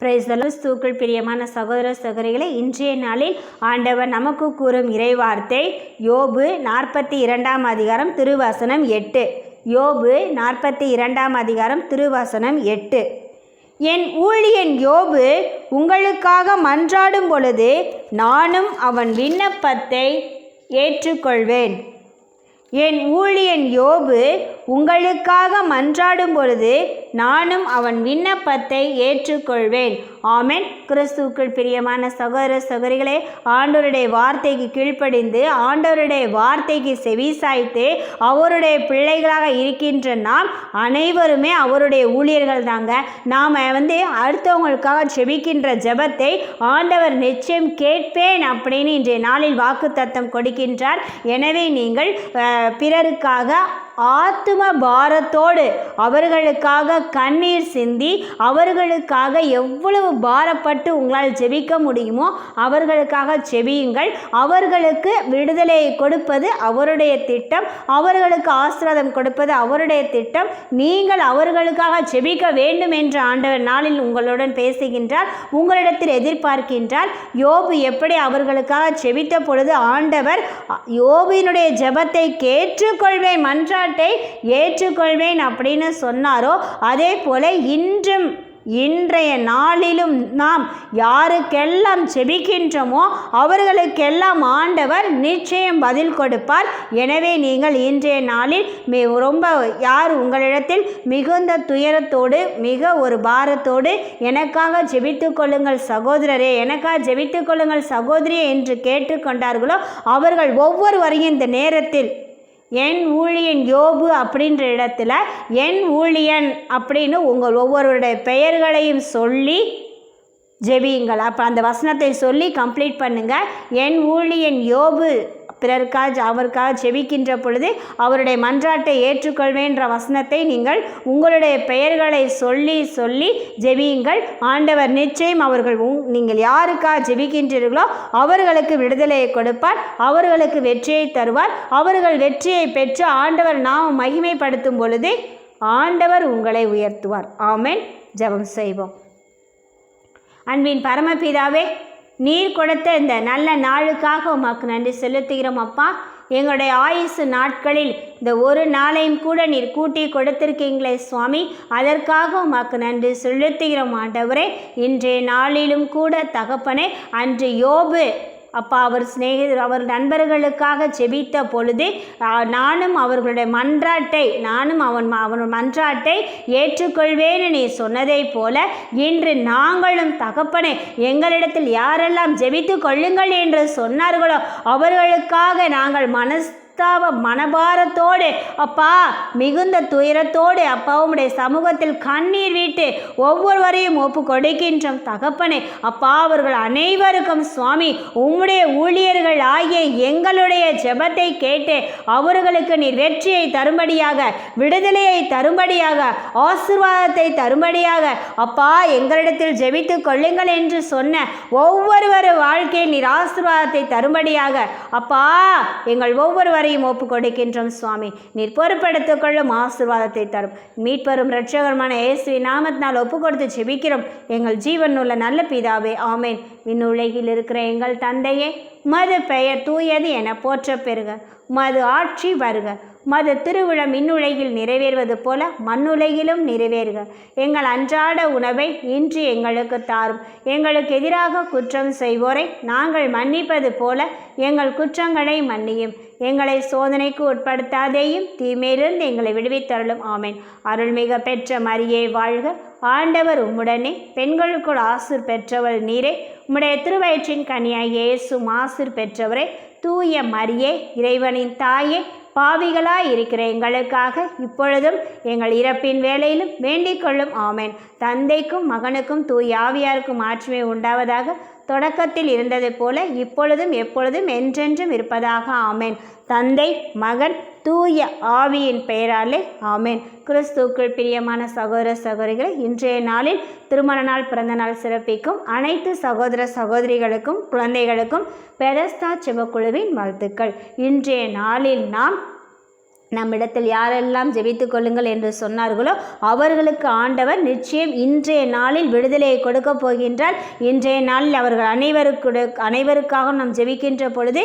பிரைஸ்தூக்கள் பிரியமான சகோதர சகோதரிகளை இன்றைய நாளில் ஆண்டவர் நமக்கு கூறும் இறைவார்த்தை யோபு நாற்பத்தி இரண்டாம் அதிகாரம் திருவசனம் எட்டு. யோபு நாற்பத்தி இரண்டாம் அதிகாரம் திருவசனம் எட்டு. என் ஊழியன் யோபு உங்களுக்காக மன்றாடும் பொழுது நானும் அவன் விண்ணப்பத்தை ஏற்றுக்கொள்வேன். என் ஊழியன் யோபு உங்களுக்காக மன்றாடும் பொழுது நானும் அவன் விண்ணப்பத்தை ஏற்றுக்கொள்வேன். ஆமென். கிறிஸ்துவுக்குள் பிரியமான சகோதர சகோதரிகளே ஆண்டவருடைய வார்த்தைக்கு கீழ்ப்படிந்து ஆண்டவருடைய வார்த்தைக்கு செவிசாய்த்து அவருடைய பிள்ளைகளாக இருக்கின்ற நாம் அனைவருமே அவருடைய ஊழியர்கள் தாங்க. நாம் வந்து அடுத்தவங்களுக்காக செபிக்கின்ற ஜெபத்தை ஆண்டவர் நிச்சயம் கேட்பேன் அப்படின்னு இன்றைய நாளில் வாக்குத்தத்தம் கொடுக்கின்றார். எனவே நீங்கள் பிறருக்காக ஆத்ம பாரத்தோடு அவர்களுக்காக கண்ணீர் சிந்தி அவர்களுக்காக எவ்வளவு பாரப்பட்டு உங்களால் ஜெபிக்க முடியுமோ அவர்களுக்காக செபியுங்கள் அவர்களுக்கு விடுதலையை கொடுப்பது அவருடைய திட்டம். அவர்களுக்கு ஆசிரதம் கொடுப்பது அவருடைய திட்டம். நீங்கள் அவர்களுக்காக ஜெபிக்க வேண்டும் என்று ஆண்டவர் நாளில் உங்களுடன் பேசுகின்றார் உங்களிடத்தில் எதிர்பார்க்கின்றார். யோபு எப்படி அவர்களுக்காக செபித்த பொழுது ஆண்டவர் யோபினுடைய ஜெபத்தை கேற்றுக்கொள்வேன் மன்றாட்டை ஏற்றுக்கொள்வேன் அப்படின்னு சொன்னாரோ அதே போல இன்றும் இன்றைய நாளிலும் நாம் யாருக்கெல்லாம் செபிக்கின்றோமோ அவர்களுக்கெல்லாம் ஆண்டவர் நிச்சயம் பதில் கொடுப்பார். எனவே நீங்கள் இன்றைய நாளில் மி ரொம்ப யார் உங்களிடத்தில் மிகுந்த துயரத்தோடு மிக ஒரு பாரத்தோடு எனக்காக ஜெபித்து கொள்ளுங்கள் சகோதரரே எனக்காக ஜெபித்து கொள்ளுங்கள் சகோதரியே என்று கேட்டுக்கொண்டார்களோ அவர்கள் ஒவ்வொருவரையும் இந்த நேரத்தில் என் ஊழியன் யோபு அப்படின்ற இடத்துல என் ஊழியன் அப்படின்னு உங்கள் ஒவ்வொருவருடைய பெயர்களையும் சொல்லி ஜெபியுங்கள். அப்போ அந்த வசனத்தை சொல்லி கம்ப்ளீட் பண்ணுங்கள் என் ஊழியன் யோபு பிறருக்காக அவருக்காக ஜெபிக்கின்ற பொழுது அவருடைய மன்றாட்டை ஏற்றுக்கொள்வேன்ற வசனத்தை நீங்கள் உங்களுடைய பெயர்களை சொல்லி சொல்லி ஜெபியுங்கள். ஆண்டவர் நிச்சயம் அவர்கள் உங் நீங்கள் யாருக்காக ஜெபிக்கின்றீர்களோ அவர்களுக்கு விடுதலையை கொடுப்பார். அவர்களுக்கு வெற்றியை தருவார். அவர்கள் வெற்றியை பெற்று ஆண்டவர் நாம் மகிமைப்படுத்தும் பொழுது ஆண்டவர் உங்களை உயர்த்துவார். ஆமேன். ஜெபம் செய்வோம். அன்பின் பரமபிதாவே நீர் கொடுத்த இந்த நல்ல நாளுக்காக உமக்கு நன்றி செலுத்துகிறோம் அப்பா. எங்களுடைய ஆயுசு நாட்களில் இந்த ஒரு நாளையும் கூட நீர் கூட்டி கொடுத்திருக்கீங்களே சுவாமி. அதற்காக உமக்கு நன்றி செலுத்துகிறோம் ஆண்டவரே. இன்றைய நாளிலும் கூட தகப்பனே அன்று யோபு அப்பா அவர் சிநேகிதர் அவர் நண்பர்களுக்காக செபித்த பொழுது நானும் அவர்களுடைய மன்றாட்டை நானும் அவன் அவன் மன்றாட்டை ஏற்றுக்கொள்வேன் நீ சொன்னதைப் போல இன்று நாங்களும் தகப்பனே எங்களிடத்தில் யாரெல்லாம் ஜெபித்து கொள்ளுங்கள் என்று சொன்னார்களோ அவர்களுக்காக நாங்கள் மனஸ் தாவ மனபாரத்தோடு அப்பா மிகுந்த துயரத்தோடு அப்பா உம்முடைய சமூகத்தில் கண்ணீர் விட்டு ஒவ்வொருவரையும் ஒப்பு கொடுக்கின்றோம் தகப்பனே. அப்பா அவர்கள் அனைவருக்கும் சுவாமி உம்முடைய ஊழியர்கள் ஆகிய எங்களுடைய ஜெபத்தை கேட்டு அவர்களுக்கு நீர் வெற்றியை தரும்படியாக விடுதலையை தரும்படியாக ஆசீர்வாதத்தை தரும்படியாக அப்பா எங்களிடத்தில் ஜெபித்து கொள்ளுங்கள் என்று சொன்ன ஒவ்வொருவர் வாழ்க்கையில் நீர் ஆசீர்வாதத்தை தரும்படியாக அப்பா எங்கள் ஒவ்வொருவரையும் ஒப்பு கொடுக்கின்றோம் சுவாமி. நீர் பொறுப்படுத்திக் கொள்ளும் ஆசீர்வாதத்தை தரும். மீட்பரும் இரட்சகருமான இயேசுவி நாமத்தினால் ஒப்பு கொடுத்து செபிக்கிறோம் எங்கள் ஜீவன் உள்ள நல்ல பிதாவே ஆமேன். விண்ணுலகில் இருக்கிற எங்கள் தந்தையே மது பெயர் தூயது என போற்ற பெறுக. மது ஆட்சி வருக. மது திருவிழம் இன்னுலகில் நிறைவேறுவது போல மண்ணுலகிலும் நிறைவேறுக. எங்கள் அன்றாட உணவை இன்று எங்களுக்கு தாரும். எங்களுக்கு எதிராக குற்றம் செய்வோரை நாங்கள் மன்னிப்பது போல எங்கள் குற்றங்களை மன்னியும். எங்களை சோதனைக்கு உட்படுத்தாதேயும் தீமையிலிருந்து எங்களை விடுவித்தருளும். ஆமேன். அருள்மிக பெற்ற மரியே வாழ்க. ஆண்டவர் உம்முடனே. பெண்களுக்குள் ஆசிர் பெற்றவர் நீரே. உம்முடைய திருவயிற்றின் கனியா இயேசும் ஆசிர் பெற்றவரே. தூய மரியே இறைவனின் தாயே பாவிகளாய் இருக்கிற எங்களுக்காக இப்பொழுதும் எங்கள் இறப்பின் வேலையிலும் வேண்டிக் கொள்ளும். ஆமேன். தந்தைக்கும் மகனுக்கும் தூய் ஆவியாருக்கும் ஆட்சிமை உண்டாவதாக தொடக்கத்தில் இருந்தது போல இப்பொழுதும் எப்பொழுதும் என்றென்றும் இருப்பதாக. ஆமேன். தந்தை மகன் தூய ஆவியின் பெயராலே ஆமேன். கிறிஸ்துக்குள் பிரியமான சகோதர சகோதரிகளை இன்றைய நாளில் திருமண நாள் பிறந்த நாள் சிறப்பிக்கும் அனைத்து சகோதர சகோதரிகளுக்கும் குழந்தைகளுக்கும் பெரஸ்தா சிவக்குழுவின் வாழ்த்துக்கள். இன்றைய நாளில் நாம் நம்மிடத்தில் யாரெல்லாம் ஜெபித்து கொள்ளுங்கள் என்று சொன்னார்களோ அவர்களுக்கு ஆண்டவர் நிச்சயம் இன்றைய நாளில் விடுதலையை கொடுக்க போகின்றார். இன்றைய நாளில் அவர்கள் அனைவருக்கு அனைவருக்காக நாம் ஜெபிக்கின்ற பொழுது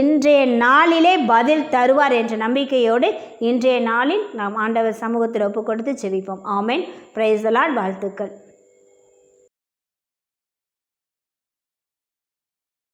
இன்றைய நாளிலே பதில் தருவார் என்ற நம்பிக்கையோடு இன்றைய நாளில் நாம் ஆண்டவர் சமூகத்தில் ஒப்பு கொடுத்து ஜெபிப்போம். ஆமேன். பிரைஸ் வாழ்த்துக்கள்.